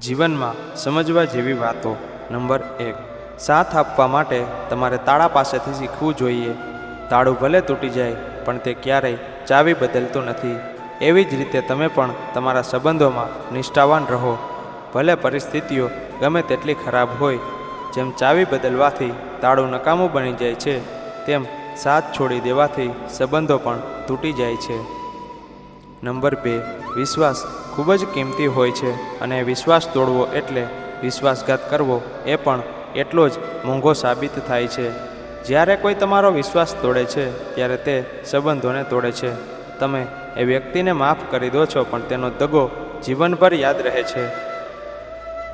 જીવનમાં સમજવા જેવી વાતો. નંબર એક, સાથ આપવા માટે તમારે તાળા પાસેથી શીખવું જોઈએ. તાળું ભલે તૂટી જાય, પણ તે ક્યારેય ચાવી બદલતું નથી. એવી જ રીતે તમે પણ તમારા સંબંધોમાં નિષ્ઠાવાન રહો. ભલે પરિસ્થિતિઓ ગમે તેટલી ખરાબ હોય, જેમ ચાવી બદલવાથી તાળું નકામું બની જાય છે, તેમ સાથ છોડી દેવાથી સંબંધો પણ તૂટી જાય છે. નંબર બે, વિશ્વાસ ખૂબ જ કિંમતી હોય છે અને વિશ્વાસ તોડવો એટલે વિશ્વાસઘાત કરવો એ પણ એટલો જ મોંઘો સાબિત થાય છે. જ્યારે કોઈ તમારો વિશ્વાસ તોડે છે, ત્યારે તે સંબંધોને તોડે છે. તમે એ વ્યક્તિને માફ કરી દો છો, પણ તેનો દગો જીવનભર યાદ રહે છે.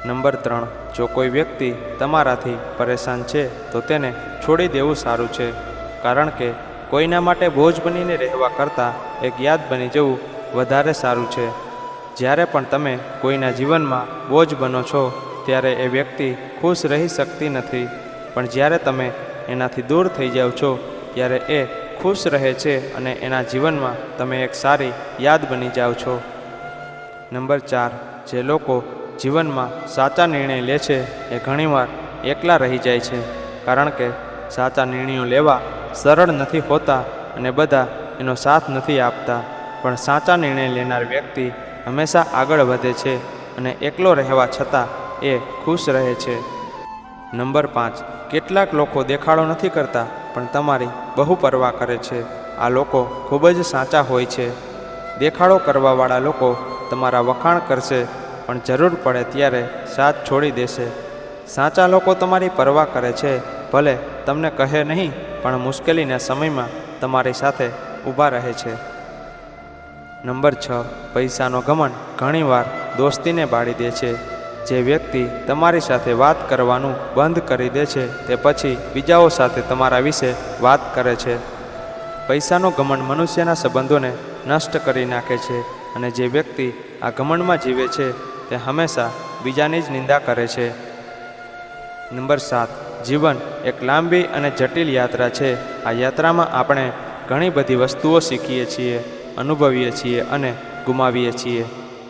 નંબર ત્રણ, જો કોઈ વ્યક્તિ તમારાથી પરેશાન છે, તો તેને છોડી દેવું સારું છે. કારણ કે કોઈના માટે બોજ બનીને રહેવા કરતાં એક યાદ બની જવું વધારે સારું છે. જ્યારે પણ તમે કોઈના જીવનમાં બોજ બનો છો, ત્યારે એ વ્યક્તિ ખુશ રહી શકતી નથી. પણ જ્યારે તમે એનાથી દૂર થઈ જાઓ છો, ત્યારે એ ખુશ રહે છે અને એના જીવનમાં તમે એક સારી યાદ બની જાઓ છો. નંબર ચાર, જે લોકો જીવનમાં સાચા નિર્ણય લે છે, એ ઘણીવાર એકલા રહી જાય છે. કારણ કે સાચા નિર્ણયો લેવા સરળ નથી હોતા અને બધા એનો સાથ નથી આપતા. પણ સાચા નિર્ણય લેનાર વ્યક્તિ હંમેશા આગળ વધે છે અને એકલો રહેવા છતાં એ ખુશ રહે છે. નંબર પાંચ. કેટલાક લોકો દેખાડો નથી કરતા, પણ તમારી બહુ પરવા કરે છે. આ લોકો ખૂબ જ સાચા હોય છે. દેખાડો કરવાવાળા લોકો તમારા વખાણ કરશે, પણ જરૂર પડે ત્યારે સાથ છોડી દેશે. સાચા લોકો તમારી પરવા કરે છે, ભલે તમને કહે નહીં, પણ મુશ્કેલીના સમયમાં તમારી સાથે ઊભા રહે છે. નંબર છ, પૈસાનો ઘમંડ ઘણીવાર દોસ્તીને બાળી દે છે. જે વ્યક્તિ તમારી સાથે વાત કરવાનું બંધ કરી દે છે, તે પછી બીજાઓ સાથે તમારા વિશે વાત કરે છે. પૈસાનો ઘમંડ મનુષ્યના સંબંધોને નષ્ટ કરી નાખે છે અને જે વ્યક્તિ આ ઘમંડમાં જીવે છે, તે હંમેશા બીજાની જ નિંદા કરે છે. નંબર સાત, જીવન એક લાંબી અને જટિલ યાત્રા છે. આ યાત્રામાં આપણે ઘણી બધી વસ્તુઓ શીખીએ છીએ. અનુભવીએ છીએ અને ગુમાવીએ છીએ.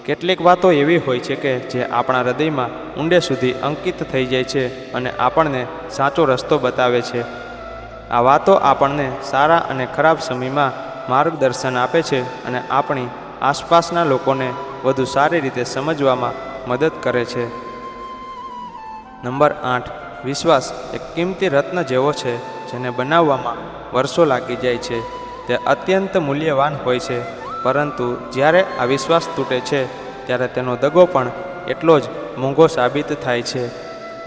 કેટલીક વાતો એવી હોય છે કે જે આપણા હૃદયમાં ઊંડે સુધી અંકિત થઈ જાય છે અને આપણને સાચો રસ્તો બતાવે છે. આ વાતો આપણને સારા અને ખરાબ સમયમાં માર્ગદર્શન આપે છે અને આપણી આસપાસના લોકોને વધુ સારી રીતે સમજવામાં મદદ કરે છે. નંબર આઠ. વિશ્વાસ એક કિંમતી રત્ન જેવો છે, જેને બનાવવામાં વર્ષો લાગી જાય છે. તે અત્યંત મૂલ્યવાન હોય છે. પરંતુ જ્યારે આ વિશ્વાસ તૂટે છે, ત્યારે તેનો દગો પણ એટલો જ મોંઘો સાબિત થાય છે.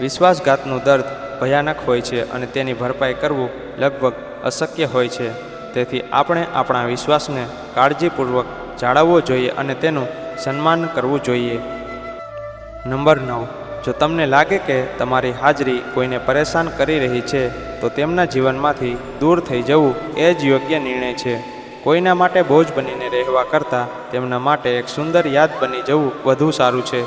વિશ્વાસઘાતનું દર્દ ભયાનક હોય છે અને તેની ભરપાઈ કરવું લગભગ અશક્ય હોય છે. તેથી આપણે આપણા વિશ્વાસને કાળજીપૂર્વક જાળવવો જોઈએ અને તેનું સન્માન કરવું જોઈએ. નંબર નવ. જો તમને લાગે કે તમારી હાજરી કોઈને પરેશાન કરી રહી છે, તો તેમના જીવનમાંથી દૂર થઈ જવું એ જ યોગ્ય નિર્ણય છે. કોઈના માટે બોજ બનીને રહેવા કરતાં તેમના માટે એક સુંદર યાદ બની જવું વધુ સારું છે.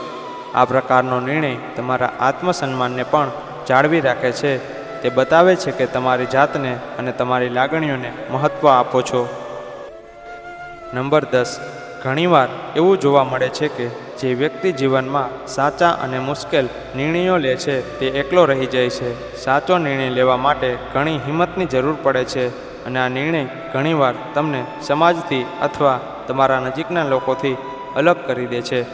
આ પ્રકારનો નિર્ણય તમારા આત્મસન્માનને પણ જાળવી રાખે છે. તે બતાવે છે કે તમારી જાતને અને તમારી લાગણીઓને મહત્ત્વ આપો છો. નંબર દસ. ઘણીવાર એવું જોવા મળે છે કે જે વ્યક્તિ જીવનમાં સાચા અને મુશ્કેલ નિર્ણયો લે છે તે એકલો રહી જાય છે. સાચો નિર્ણય લેવા માટે ઘણી હિંમતની જરૂર પડે છે અને આ નિર્ણય ઘણીવાર તમને સમાજથી અથવા તમારા નજીકના લોકોથી અલગ કરી દે છે.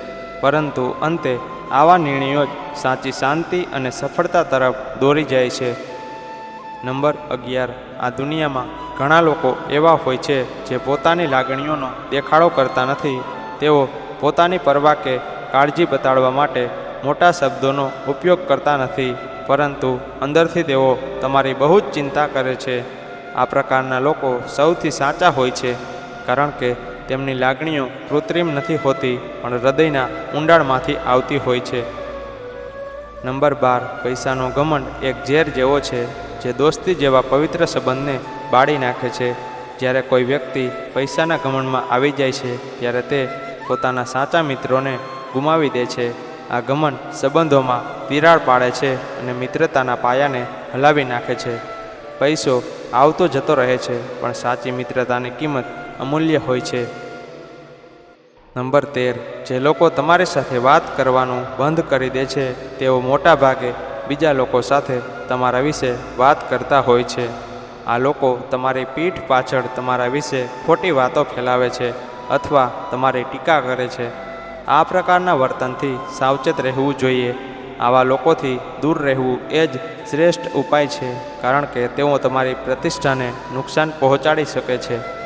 પરંતુ અંતે આવા નિર્ણયો જ સાચી શાંતિ અને સફળતા તરફ દોરી જાય છે. નંબર અગિયાર. આ દુનિયામાં ઘણા લોકો એવા હોય છે જે પોતાની લાગણીઓનો દેખાડો કરતા નથી. તેઓ પોતાની પરવા કે કાળજી બતાડવા માટે મોટા શબ્દોનો ઉપયોગ કરતા નથી, પરંતુ અંદરથી તેઓ તમારી બહુ જ ચિંતા કરે છે. આ પ્રકારના લોકો સૌથી સાચા હોય છે, કારણ કે તેમની લાગણીઓ કૃત્રિમ નથી હોતી, પણ હૃદયના ઊંડાણમાંથી આવતી હોય છે. નંબર બાર, પૈસાનો ઘમંડ એક ઝેર જેવો છે, જે દોસ્તી જેવા પવિત્ર સંબંધને બાળી નાખે છે. જ્યારે કોઈ વ્યક્તિ પૈસાના ઘમંડમાં આવી જાય છે, ત્યારે તે પોતાના સાચા મિત્રોને ગુમાવી દે છે. આ ઘમંડ સંબંધોમાં તિરાડ પાડે છે અને મિત્રતાના પાયાને હલાવી નાખે છે. પૈસો આવતો જતો રહે છે, પણ સાચી મિત્રતાની કિંમત અમૂલ્ય હોય છે. નંબર તેર, જે લોકો તમારી સાથે વાત કરવાનું બંધ કરી દે છે, તેઓ મોટા ભાગે બીજા લોકો સાથે તમારા વિશે વાત કરતા હોય છે. આ લોકો તમારી પીઠ પાછળ તમારા વિશે ખોટી વાતો ફેલાવે છે અથવા તમારી ટીકા કરે છે. આ પ્રકારના વર્તનથી સાવચેત રહેવું જોઈએ. આવા લોકોથી દૂર રહેવું એ જ શ્રેષ્ઠ ઉપાય છે, કારણ કે તેઓ તમારી પ્રતિષ્ઠાને નુકસાન પહોંચાડી શકે છે.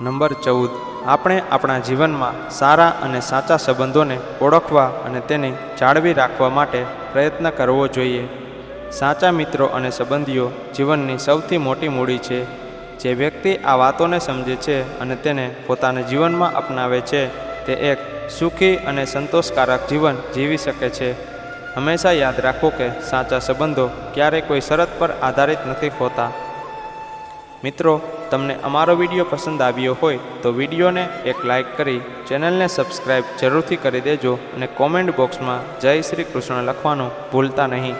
નંબર ચૌદ. આપણે આપણા જીવનમાં સારા અને સાચા સંબંધોને ઓળખવા અને તેને જાળવી રાખવા માટે પ્રયત્ન કરવો જોઈએ. સાચા મિત્રો અને સંબંધીઓ જીવનની સૌથી મોટી મૂડી છે. જે વ્યક્તિ આ વાતોને સમજે છે અને તેને પોતાના જીવનમાં અપનાવે છે, તે એક સુખી અને સંતોષકારક જીવન જીવી શકે છે. હંમેશા યાદ રાખો કે સાચા સંબંધો ક્યારેય કોઈ શરત પર આધારિત નથી હોતા. મિત્રો, તમને અમારો વીડિયો પસંદ આવ્યો હોય તો વિડીયોને એક લાઇક કરી ચેનલને સબસ્ક્રાઈબ જરૂરથી કરી દેજો અને કોમેન્ટ બોક્સમાં જય શ્રી કૃષ્ણ લખવાનું ભૂલતા નહીં.